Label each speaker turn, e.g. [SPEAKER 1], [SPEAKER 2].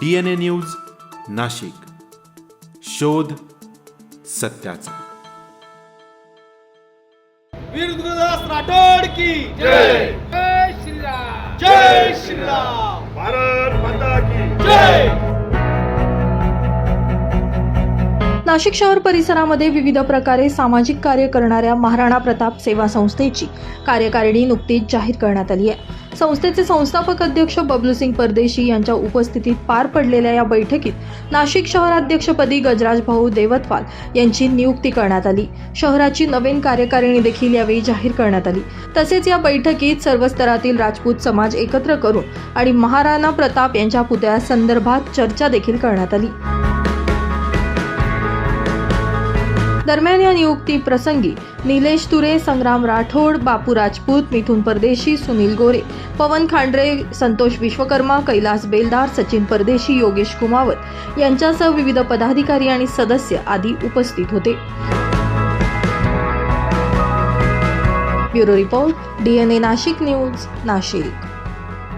[SPEAKER 1] D N A news Nashik. शोध सत्याचा.
[SPEAKER 2] वीर गुरुदास राठोड की
[SPEAKER 3] जय.
[SPEAKER 4] जय श्रीराम.
[SPEAKER 2] जय श्रीराम.
[SPEAKER 3] भारत माता की
[SPEAKER 2] जय.
[SPEAKER 5] नाशिक शहर परिसरामध्ये विविध प्रकारे सामाजिक कार्य करणाऱ्या महाराणा प्रताप सेवा संस्थेची कार्यकारिणी नुकतीच जाहीर करण्यात आली आहे. संस्थेचे संस्थापक अध्यक्ष बबलूसिंग परदेशी यांच्या उपस्थितीत पार पडलेल्या या बैठकीत नाशिक शहराध्यक्षपदी गजराज भाऊ देवतवाल यांची नियुक्ती करण्यात आली. शहराची नवीन कार्यकारिणी देखील यावेळी जाहीर करण्यात आली. तसेच या बैठकीत सर्व स्तरातील राजपूत समाज एकत्र करून आणि महाराणा प्रताप यांच्या पुतळ्यासंदर्भात चर्चा देखील करण्यात आली. दरम्यान या नियुक्ती प्रसंगी निलेश तुरे संग्राम राठोड बापू राजपूत मिथुन परदेशी सुनील गोरे पवन खांडरे संतोष विश्वकर्मा कैलास बेलदार सचिन परदेशी योगेश कुमावत यांच्यासह विविध पदाधिकारी आणि सदस्य आदी उपस्थित होते. Bureau report DNA Nashik news Nashik.